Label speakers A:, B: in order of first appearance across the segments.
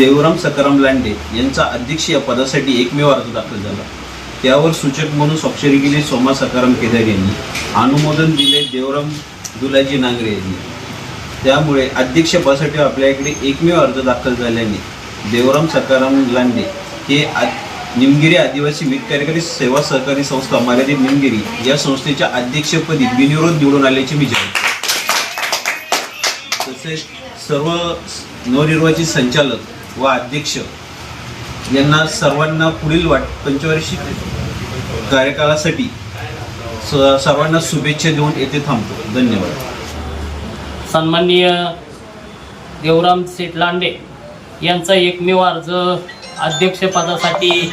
A: देवराम सकाराम लांडे यांचा अध्यक्षीय पदासाठी एकमेव अर्ज दाखल झाला. त्यावर सूचक म्हणून स्वाक्षरी केली सोमा सकाराम केदार यांनी. अनुमोदन दिले देवराम दुलाजी नांगरे यांनी. त्यामुळे अध्यक्षपदासाठी आपल्याकडे एकमेव अर्ज दाखल झाल्याने देवराम सकाराम लांडे हे आ निमगिरी आदिवासी वित्त कार्यकारी सेवा सहकारी संस्था मर्यादित निमगिरी या संस्थेच्या अध्यक्षपदी बिनविरोध निवडून आल्याचे मी जाहीर तसेच सर्व नवनिर्वाचित संचालक व अध्यक्ष यांना सर्वांना पुढील वाट पंचवार्षिक कार्यकाळासाठी स- सर्वांना शुभेच्छा देऊन येथे थांबतो. धन्यवाद.
B: सन्माननीय देवराम शेठ लांडे यांचा एकमेव अर्ज अध्यक्षपदासाठी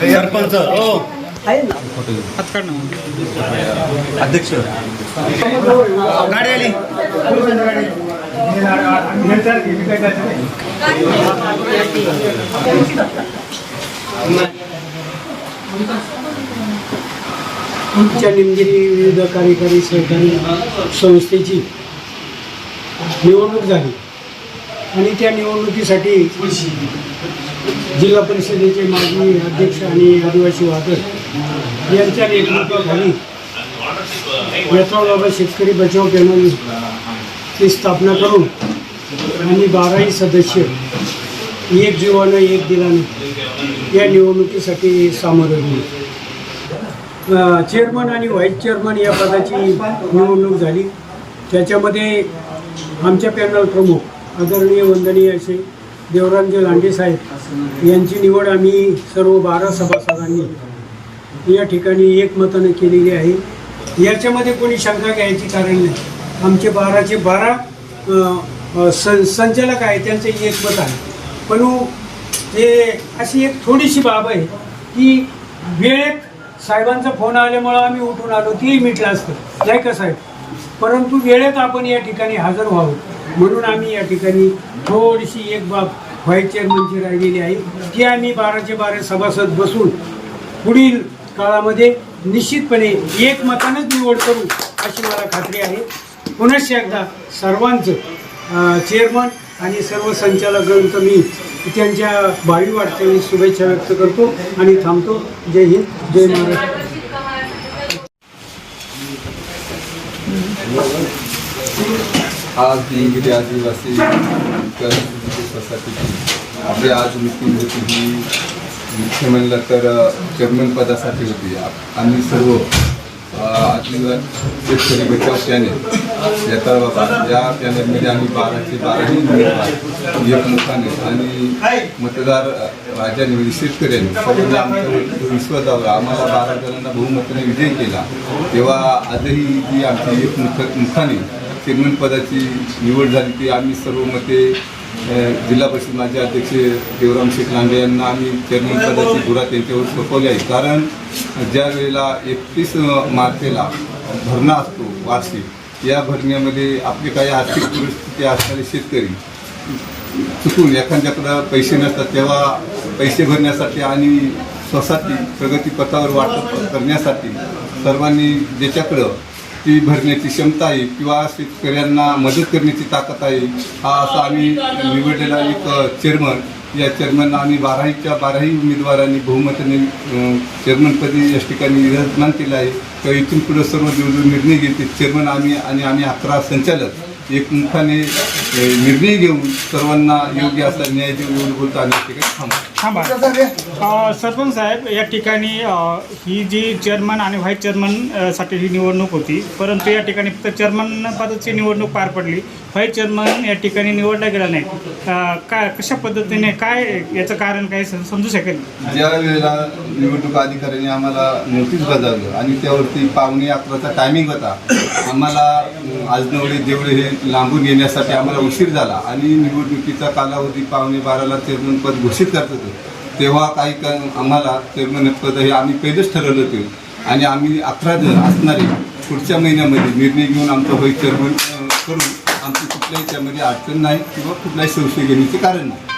C: सरपंच अध्यक्ष. गाडी आली.
D: गाडी आमच्या निमगिरी विविध कार्यकारी सहकारी संस्थेची निवडणूक झाली. आणि त्या निवडणुकीसाठी जिल्हा परिषदेचे माजी अध्यक्ष आणि आदिवासी वादक यांच्या नेतृत्वाखाली यथाबाबा शेतकरी बचाव ची स्थापना करून आणि बाराही सदस्य एक जीवानं एक दिलाने या निवडणुकीसाठी सामोरे गेले. चेअरमन आणि व्हाईस चेअरमन या पदाची निवडणूक झाली. त्याच्यामध्ये आमच्या पॅनल प्रमुख आदरणीय वंदनीय असे देवरामजी लांडे साहेब यांची निवड आम्ही सर्व बारा सभासदांनी या ठिकाणी एकमतानं केलेली आहे. याच्यामध्ये कोणी शंका घ्यायची कारण नाही. आमचे बाराचे बारा सं संचालक आहे त्यांचं एकमत आहे. पण हो, ते अशी एक थोडीशी बाब आहे की वेळेत साहेबांचा फोन आल्यामुळं आम्ही उठून आलो तेही मिटलं असतं. नाही का साहेब? परंतु वेळेत आपण या ठिकाणी हजर व्हावं. म्हणून आम्ही या ठिकाणी थोडीशी एक बाब व्हाईस चेअरमनची राहिलेली आहे ती आम्ही बाराचे बारा सभासद बसून पुढील काळामध्ये निश्चितपणे एकमतानंच निवड करू अशी मला खात्री आहे. पुनश्च एकदा सर्वांचं चेअरमन आणि सर्व संचालकांचं मी त्यांच्या भावी वाटचाली शुभेच्छा व्यक्त करतो आणि थांबतो. जय हिंद जय महाराष्ट्र.
E: आज निमगिरी आदिवासी विकास सोसायटीची आपली आज मिटिंग होती ही. मुख्य म्हणलं तर चेअरमन पदासाठी होती. आप- आम्ही सर्व अ, शेतकरी बचाव पॅनेल येता बाबा या पॅनेलमध्ये आम्ही बाराशे बाराही उमेदवार एकमुखाने आणि मतदार अ, राजाने शेतकऱ्यांनी सर्वांनी आमचा विश्वास दावला आम्हाला बारा जणांना बहुमताने विजय केला तेव्हा आजही जी आमची एक एकमुख मुखाने चेअरमन पदाची निवड झाली ती आम्ही सर्व मते जिल्हा परिषद माजी अध्यक्ष देवराम शेख लांडे यांना आम्ही चेअरमन पदाची धुरा त्यांच्यावर सोपवली आहे. कारण ज्या वेळेला एकतीस मार्चेला भरणा असतो वार्षिक या भरण्यामध्ये आपली काही आर्थिक परिस्थिती असणारे शेतकरी चुकून एखाद्याकडं पैसे नसतात तेव्हा पैसे भरण्यासाठी आणि स्वसाठी प्रगतीपथावर वाटप करण्यासाठी सर्वांनी ज्याच्याकडं ती भरण्याची क्षमता आहे किंवा शेतकऱ्यांना मदत करण्याची ताकद आहे हा असा आम्ही निवडलेला एक चेअरमन या चेअरमन आम्ही बाराहीच्या बाराही उमेदवारांनी बहुमताने चेअरमनपदी या ठिकाणी विराजमान केलं आहे. तर इथून पुढे सर्व जो जो निर्णय घेते चेअरमन आम्ही आणि आम्ही अकरा संचालक एकमुखाने निर्णय घेऊन सर्वांना योग्य असा न्याय देऊन एवढं बोलतो थांबतो.
F: थांबा. अ, सरपंच साहेब या ठिकाणी अ, ही जी चेअरमन आणि व्हाईस चेअरमन अ, साठी ही निवडणूक होती परंतु या ठिकाणी फक्त चेअरमन पदाची निवडणूक पार पडली. व्हाईस चेअरमन या ठिकाणी निवडला गेला नाही. अ, काय कशा पद्धतीने काय याचं कारण काय सम- समजू शकेल?
E: ज्या वेळेला निवडणूक अधिकाऱ्यांनी आम्हाला नोटीस बजावलं आणि त्यावरती पावणे अकराचा टायमिंग होता आम्हाला अं, आजनवडे देवळे हे लांबून येण्यासाठी आम्हाला उशीर झाला आणि निवडणुकीचा कालावधी पावणे बाराला चेअरमन पद घोषित करत होतो. तेव्हा काही का आम्हाला चेअरमन पद हे आम्ही पहिलेच ठरवलं होते. आणि आम्ही अकरा जण असणारे पुढच्या महिन्यामध्ये निर्णय घेऊन आमचं होईल चेअरमन करून आमची कुठल्याही त्यामध्ये अडचण नाही किंवा कुठल्याही संशय घेण्याचे कारण नाही.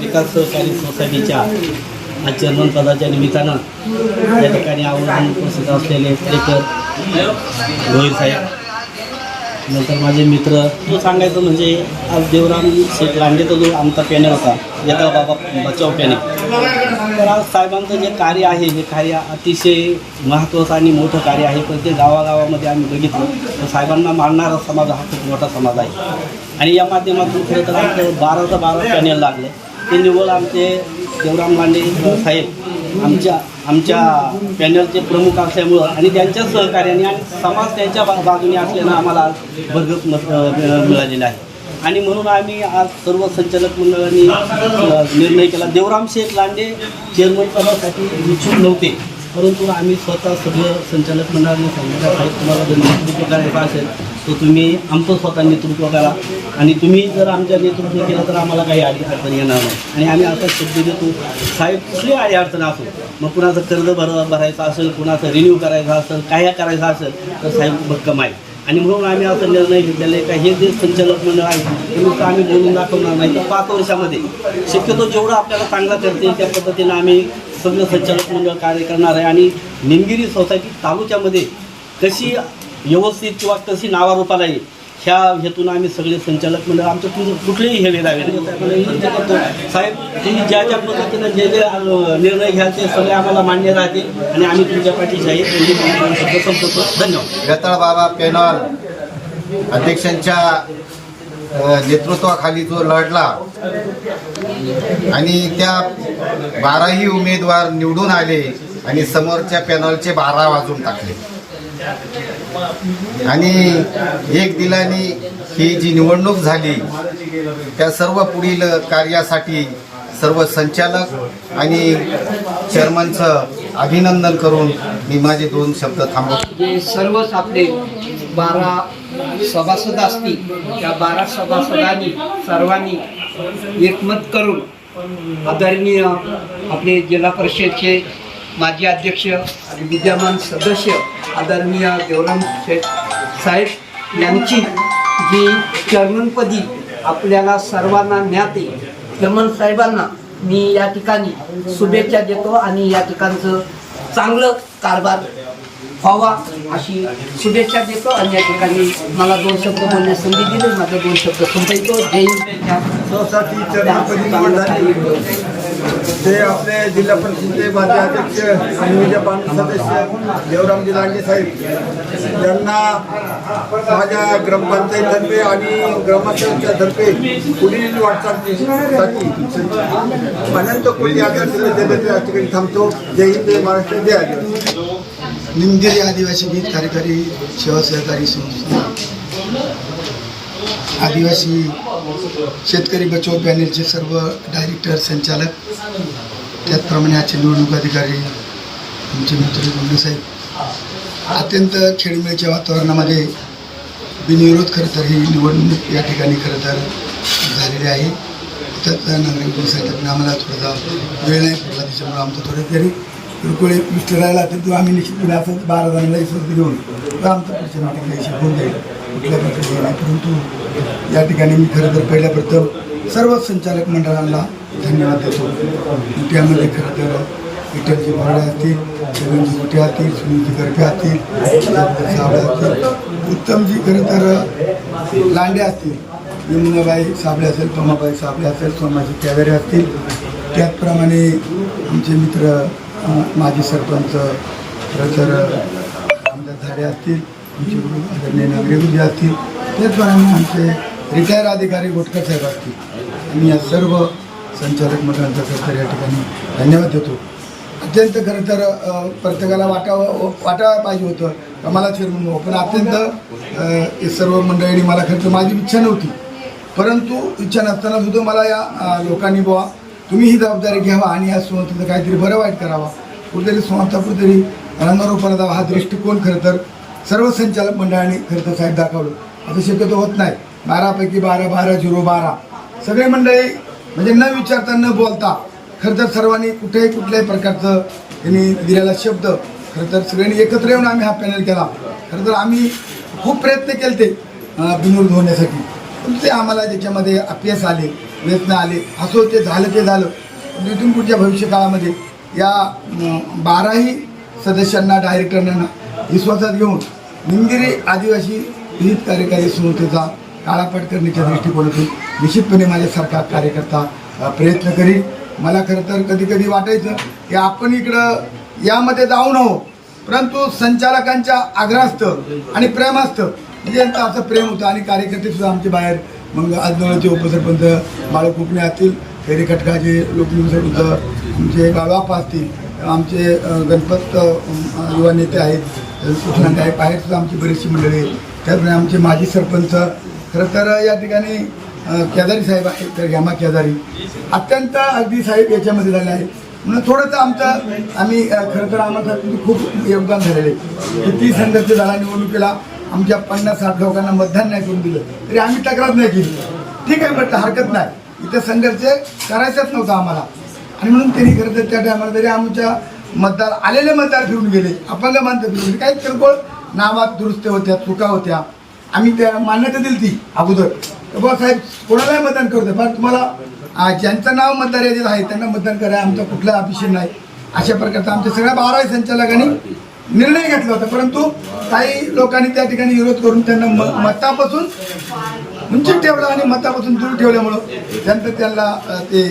G: विकास सहकारी सोसायटीच्या आज चेअरमन पदाच्या निमित्तानं या ठिकाणी आवर्जून उपस्थित असलेले रोहित साहेब नंतर माझे मित्र तो सांगायचं म्हणजे आज देवराम शेठ लांडेचा जो आमचा पॅनल होता येता बाबा बचाव पॅनल तर आज साहेबांचं जे कार्य आहे हे कार्य अतिशय महत्त्वाचं आणि मोठं कार्य आहे पण ते गावागावामध्ये आम्ही बघितलं. तर साहेबांना मानणारा समाज हा खूप मोठा समाज आहे. आणि या माध्यमातून खरं तर आमचं बाराचं बारा पॅनल लागलं. ते निव्वळ आमचे देवराम लांडे साहेब आमच्या आमच्या पॅनलचे प्रमुख असल्यामुळं आणि त्यांच्या सहकार्याने आणि समाज त्यांच्या बा बाजूने असल्यानं आम्हाला आज मत मिळालेलं आहे. आणि म्हणून आम्ही आज सर्व संचालक मंडळांनी निर्णय केला. देवराम शेख लांडे चेअरमन पदासाठी इच्छुक नव्हते. परंतु आम्ही स्वतः सगळं संचालक मंडळाने सांगितलं साहेब तुम्हाला जर नेतृत्व करायचं असेल तर तुम्ही आमचं स्वतः नेतृत्व करा. आणि तुम्ही जर आमच्या नेतृत्व केलं तर आम्हाला काही अडी अडचण येणार नाही. आणि आम्ही असा शब्द देतो साहेब कुठली अडी अडचण असो? मग कुणाचं कर्ज भर भरायचं असेल कुणाचं रिन्यू करायचं असेल काय करायचं असेल तर साहेब भक्कम आहे. आणि म्हणून आम्ही असा निर्णय घेतलेला आहे का हे जे संचालक मंडळ आहे ते नुसतं आम्ही बोलून दाखवणार नाही. तर पाच वर्षामध्ये शक्यतो जेवढं आपल्याला चांगला करतील त्या पद्धतीनं आम्ही सगळं संचालक मंडळ कार्य करणार आहे. आणि निमगिरी सोसायटी तालुक्यामध्ये कशी व्यवस्थित किंवा कशी नावारूपाला येईल ह्या हेतून आम्ही सगळे संचालक मंडळ आमचं कुठलेही हे लागेल करतो साहेब तुम्ही ज्या ज्या पद्धतीनं जे जे निर्णय घ्या ते सगळे आम्हाला मान्य राहते आणि आम्ही तुमच्या पाठीशी आहे. संपवतो. धन्यवाद.
H: रताळ बाबा पॅनल अध्यक्षांच्या नेतृत्वाखाली जो लढला आणि त्या बाराही उमेदवार निवडून आले आणि समोरच्या पॅनलचे बारा वाजून टाकले. आणि एक दिलाने ही जी निवडणूक झाली त्या सर्व पुढील कार्यासाठी सर्व संचालक आणि चेअरमनचं अभिनंदन करून मी माझे दोन शब्द थांबवतो.
I: जे सर्वच आपले बारा सभासद असतील त्या बारा सभासदांनी सर्वांनी एकमत करून आदरणीय आपले जिल्हा परिषदचे माजी अध्यक्ष आणि विद्यमान सदस्य आदरणीय देवराम शेठ साहेब यांची जी चेअरमनपदी आपल्याला सर्वांना ज्ञाते चेअरमन साहेबांना मी या ठिकाणी शुभेच्छा देतो आणि या ठिकाणचं चांगलं कारभार व्हावा अशी शुभेच्छा देतो आणि या ठिकाणी मला दोन शब्द बोलण्यास संधी दिली माझं दोन शब्द संपवतो. जय हिंद
C: ते आपले जिल्हा परिषदेचे माजी अध्यक्ष आणि विद्यमान सदस्य देवरामजी लांडे साहेब यांना माझ्या ग्रामपंचायततर्फे आणि ग्रामस्थांच्या तर्फे पुढील वाटचालीसाठी अनंत कोटी आदर्श देण्याचे ठिकाणी थांबतो. जय हिंद जय महाराष्ट्र जय आदिवासी.
J: निमगिरी आदिवासी गीत कार्यकारी सेवा सहकारी संस्था. आदिवासी शेतकरी बचाव पॅनेलचे सर्व डायरेक्टर संचालक त्याचप्रमाणे आजचे निवडणूक अधिकारी आमचे मित्र गुंडेसाहेब अत्यंत खेळमेळीच्या वातावरणामध्ये बिनविरोध खरं तर ही निवडणूक या ठिकाणी खरं तर झालेली आहे. त्यात नागरिक पण आम्हाला थोडासा वेळ नाही पडला त्याच्यामुळे आमचं थोडं तरी किरकोळ मिस्टर राहिला तर तो आम्ही निश्चितपणे असं बारा जणांना इसरती देऊन तर आमचं पुढच्या होऊन जाईल कुठल्या प्रकारचे नाही परंतु या ठिकाणी मी खरं तर पहिल्याप्रथम सर्व संचालक मंडळाला धन्यवाद देतो. त्यामध्ये खरं तर विठ्ठलजी बोर्डे असतील छगनजी मोठे असतील सुनीलजी गरबे असतील सावळे असतील उत्तमजी खरं तर लांडे असतील यमुनाबाई साबळे असेल तोमाबाई साबळे असेल सोमाजी कॅवेरे असतील. त्याचप्रमाणे आमचे मित्र माजी सरपंच खरं तर आमदार झाडे असतील. आमचे आदरणीय नागरे गुरुजी असतील त्याचप्रमाणे आमचे रिटायर अधिकारी गोटकर साहेब असतील आणि या सर्व संचालक मंडळांचा सरकार या ठिकाणी धन्यवाद देतो. अत्यंत खरं तर प्रत्येकाला वाटावं वाटावं पाहिजे होतं का मला चेअरमन पण अत्यंत हे सर्व मंडळींनी मला खरं तर माझी इच्छा नव्हती परंतु इच्छा नसताना सुद्धा मला या लोकांनी बुवा तुम्ही ही जबाबदारी घ्यावा आणि या सुवंताचं काहीतरी बरं वाईट करावा कुठेतरी सुवंता कुठेतरी रंगारोपणा जावा हा दृष्टिकोन खरं तर सर्व संचालक मंडळाने खरं तर साहेब दाखवलं. असं शक्यतो होत नाही. बारापैकी बारा बारा झिरो बारा. सगळे मंडळी म्हणजे न विचारता न बोलता खरं तर सर्वांनी कुठेही कुठल्याही प्रकारचं त्यांनी दिलेला शब्द खरं तर सगळ्यांनी एकत्र येऊन आम्ही हा पॅनल केला. खरं तर आम्ही खूप प्रयत्न केले ते बिनूर होण्यासाठी. पण ते आम्हाला ज्याच्यामध्ये अपयश आले प्रयत्न आले असो ते झालं ते झालं. इथून पुढच्या भविष्य काळामध्ये या बाराही सदस्यांना डायरेक्टरांना विश्वासात घेऊन निमगिरी आदिवासी विहित कार्यकारी संस्थेचा काळापट करण्याच्या दृष्टिकोनातून निश्चितपणे माझ्यासारखा कार्यकर्ता प्रयत्न करील मला खरं तर कधी कधी वाटायचं की आपण इकडं यामध्ये जाऊ नहो परंतु संचालकांच्या आग्रहास्तव आणि प्रेमास्तव म्हणजे यांचं असं प्रेम होतं आणि कार्यकर्ते सुद्धा आमचे बाहेर मग आजनळचे उपसरपंच बाळू कुपणे असतील फेरी खटकाचे लोकनिवड आमचे बाळवापा असतील आमचे गणपत युवा नेते आहेत कृष्णांत आहे आहेत सुद्धा आमची बरीचशी मंडळी. आहेत त्याचप्रमाणे आमचे माजी सरपंच खरं तर या ठिकाणी केदारी साहेब आहेत तर घ्यामा केदारी. अत्यंत अगदी साहेब याच्यामध्ये झाले आहे म्हणून थोडंसं आमचं आम्ही खरं तर आम्हाला खूप योगदान झालेलं आहे. किती संघर्ष झाला निवडणुकीला आमच्या पन्नास साठ लोकांना मतदान नाही करून दिलं. तरी आम्ही तक्रार नाही केली. ठीक आहे म्हटलं हरकत नाही. इथं संघर्ष करायचाच नव्हता आम्हाला. आणि म्हणून त्यांनी खरं तर त्या टायमाला तरी आमच्या मतदार आलेले मतदार फिरून गेले. अपंग मानतं फिरून काही किरकोळ नावात दुरुस्त होत्या चुका होत्या. आम्ही त्या मान्यता दिली ती अगोदर. बाबा साहेब कोणालाही मतदान करू दे पण तुम्हाला ज्यांचं नाव मतदार यादीत आहे त्यांना मतदान करा. आमचा कुठला अभिषेक नाही. अशा प्रकारचा आमच्या सगळ्या बाराही संचालकांनी निर्णय घेतला होता. परंतु काही लोकांनी त्या ठिकाणी विरोध करून त्यांना म- मतापासून उंचीत ठेवलं आणि मतापासून दूर ठेवल्यामुळं त्यानंतर त्यांना ते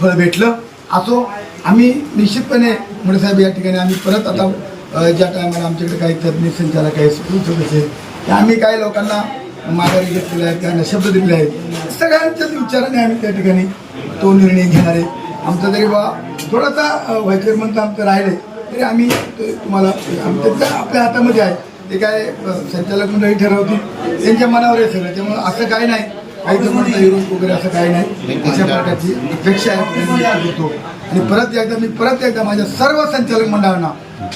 J: फळ भेटलं. असो आम्ही निश्चितपणे मुळे साहेब या ठिकाणी आम्ही परत आता ज्या टायमाला आमच्याकडे काही तज्ज्ञ संचालक आहे स्कूल सदस्य आहेत, आम्ही काही लोकांना माघारी घेतलेले आहेत त्यांना शब्द दिलेले आहेत. सगळ्यांच्याच विचाराने आम्ही त्या ठिकाणी तो निर्णय घेणार आहे. आमचा जरी बा थोडासा व्हायचर म्हणतं आमचं राहिले तरी आम्ही ते तुम्हाला आमच्या आपल्या हातामध्ये आहे. ते काय संचालक मंडळी ठरवतील त्यांच्या मनावर आहे सगळं. त्यामुळं असं काही नाही. काही कोणता विरोध वगैरे असं काही नाही. अशा प्रकारची अपेक्षा आहे करतो आणि परत एकदा मी परत एकदा माझ्या सर्व संचालक मंडळांना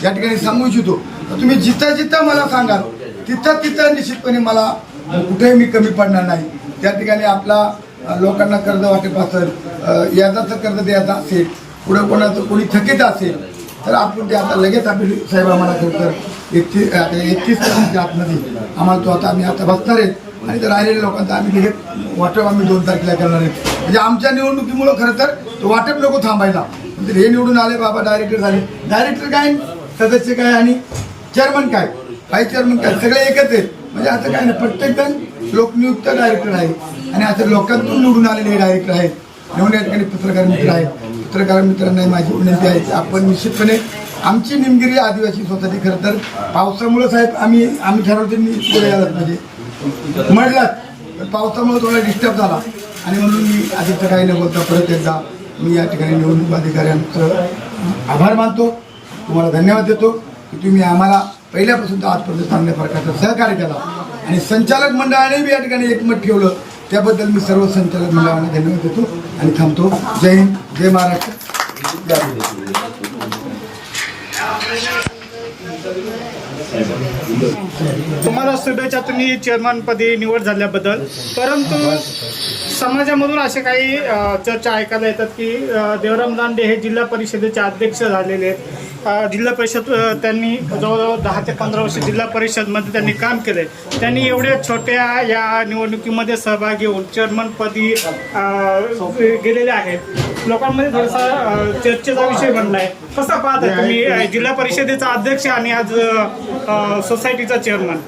J: या ठिकाणी सांगू इच्छितो. तर तुम्ही जिथं जिथं मला सांगाल तिथं तिथं निश्चितपणे मला कुठेही मी कमी पडणार नाही. त्या ठिकाणी आपला लोकांना कर्ज वाटप असेल अ, व्याजाचं कर्ज द्यायचं असेल पुढे कोणाचं कोणी थकीत असेल तर आपण ते आता लगेच आपली साहेब आम्हाला खरं तर एकतीस एकतीस तारखेच्या आतमध्ये आम्हाला तो आता आम्ही आता बसणार आहेत आणि तर राहिलेल्या लोकांचा आम्ही हे वाटप आम्ही दोन तारखेला करणार आहे. म्हणजे आमच्या निवडणुकीमुळं खरं तर तो वाटप नको थांबायला. म्हणजे हे निवडून आले बाबा डायरेक्टर झाले. डायरेक्टर काय सदस्य काय आणि? चेअरमन काय? व्हाईस चेअरमन काय? सगळे एकच आहेत. म्हणजे असं काय नाही. प्रत्येक जण लोकनियुक्त डायरेक्टर आहे. आणि असं लोकांतून निवडून आलेले डायरेक्टर आहेत. म्हणून या ठिकाणी पत्रकार मित्र आहेत. पत्रकार मित्रांना माझी विनंती आहे की आपण निश्चितपणे आमची निमगिरी आदिवासी सोसायटी खरं तर पावसामुळं साहेब आम्ही आम्ही ठरवतो मी पुढे यायलाच म्हणजे म्हटलं तर पावसामुळे थोडा डिस्टर्ब झाला. आणि म्हणून मी आधीचं काही न बोलता परत एकदा मी या ठिकाणी निवडणूक अधिकाऱ्यांचं आभार मानतो. तुम्हाला धन्यवाद देतो की तुम्ही आम्हाला पहिल्यापासून तर आजपर्यंत चांगल्या प्रकारचं सहकार्य केला. आणि संचालक मंडळाने बी या ठिकाणी एकमत ठेवलं. त्याबद्दल मी सर्व संचालक मंडळांना धन्यवाद देतो आणि थांबतो. जय हिंद जय महाराष्ट्र.
F: तुम्हाला शुभेच्छा तुम्ही चेअरमनपदी निवड झाल्याबद्दल परंतु समाजामधून असे काही चर्चा ऐकायला येतात की देवराम दांडे हे जिल्हा परिषदेचे अध्यक्ष झालेले आहेत. जिल्हा परिषद त्यांनी जवळजवळ दहा ते पंधरा वर्ष जिल्हा परिषदमध्ये त्यांनी काम केले त्यांनी एवढ्या छोट्या या निवडणुकीमध्ये सहभागी होऊन चेअरमनपदी गेलेले आहेत. लोकांमध्ये थोडासा चर्चेचा विषय बनला आहे कसा पाहता तुम्ही अ, जिल्हा परिषदेचा अध्यक्ष आणि आज सोसायटीचा चेअरमन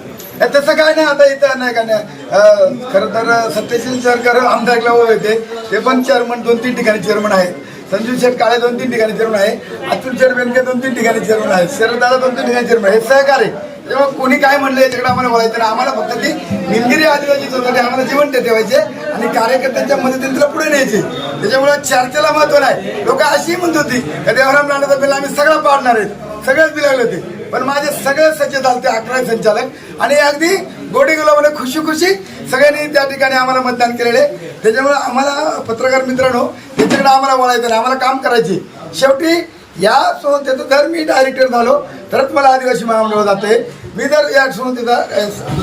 J: तसं काय नाही आता इथं नाही का नाही. खरं तर सत्यशील सरकार आमदारला होते. ते पण चेअरमन दोन तीन ठिकाणी चेअरमन आहेत. संजू शेठ काळे दोन तीन ठिकाणी चेअरमन आहे. अतुल शेठ बेनके दोन तीन ठिकाणी चेअरमन आहे शरदादा दोन तीन ठिकाणी चेअरमन आहे हे सहकार्य तेव्हा कोणी काय म्हणलं याच्याकडे आम्हाला बोलायचं नाही. आम्हाला फक्त ती निमगिरी आदिवासी ते आम्हाला जिवंत ठेवायचे आणि कार्यकर्त्यांच्या मदतीने तिला पुढे न्यायचे. त्याच्यामुळे चर्चेला महत्त्व नाही. लोक अशी म्हणत होती का देवराम राणाचा बिल आम्ही सगळं पाडणार आहेत. सगळेच बिल बिलागले होते. पण माझे सगळे सज्ज झाले अकरा संचालक. आणि अगदी गोडी गुलाबाने खुशी खुशी सगळ्यांनी त्या ठिकाणी आम्हाला मतदान केलेले. त्याच्यामुळे आम्हाला पत्रकार मित्रांनो त्याच्याकडे आम्हाला वळायचं नाही. आम्हाला काम करायचे. शेवटी या संस्थेचं जर मी डायरेक्टर झालो तरच मला आदिवासी महामंडळ जाते मी जर या संस्थेचा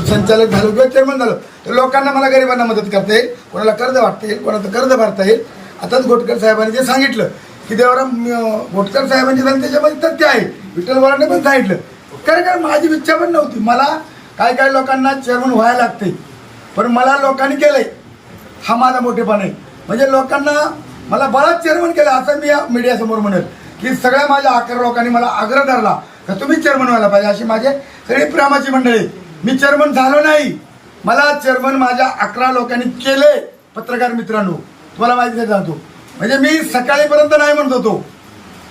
J: संचालक झालो किंवा चेअरमन झालो तर लोकांना मला गरिबांना मदत करता येईल कोणाला कर्ज वाटता येईल कोणाचं कर्ज भरता येईल. आताच घोटकर साहेबांनी जे सांगितलं की देवराम घोटकर साहेबांची झाली त्याच्यामध्ये तथ्य आहे. विठ्ठल वराने पण सांगितलं. कारण कारण माझी इच्छा पण नव्हती. मला काही काही लोकांना चेअरमन व्हायला लागते पण मला लोकांनी केलंय. हा माझा मोठेपण आहे. म्हणजे लोकांना मला बराच चेअरमन केलं असं मी या मीडियासमोर म्हणेल. की सगळ्या माझ्या अकरा लोकांनी मला आग्रह धरला तर तुम्ही चेअरमन व्हायला पाहिजे अशी माझे सगळी प्रेमाची मंडळी. मी चेअरमन झालो नाही. मला चेअरमन माझ्या अकरा लोकांनी केले पत्रकार मित्रांनो. तुम्हाला माहिती सांगतो म्हणजे मी सकाळीपर्यंत नाही म्हणत होतो.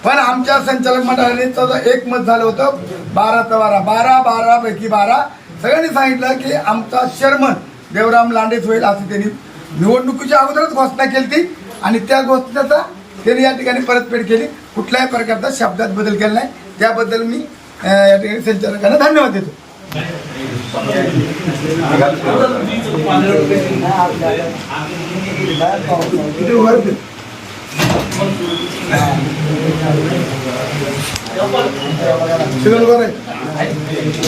J: पण आमच्या संचालक मंडळाने एक मत झालं होतं बारा तर बारा. बारा बारा पैकी बारा. सगळ्यांनी सांगितलं की आमचा चेअरमन देवराम लांडेच होईल असं त्यांनी निवडणुकीच्या अगोदरच घोषणा केली ती आणि त्या घोषणेचा त्यांनी या ठिकाणी परतफेड केली. कुठल्याही प्रकारचा शब्दात बदल केला नाही. त्याबद्दल मी या ठिकाणी संचालकांना धन्यवाद देतो. किती वर आहे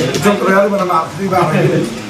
J: इथं प्रयाग बरं आपली बाब आहे.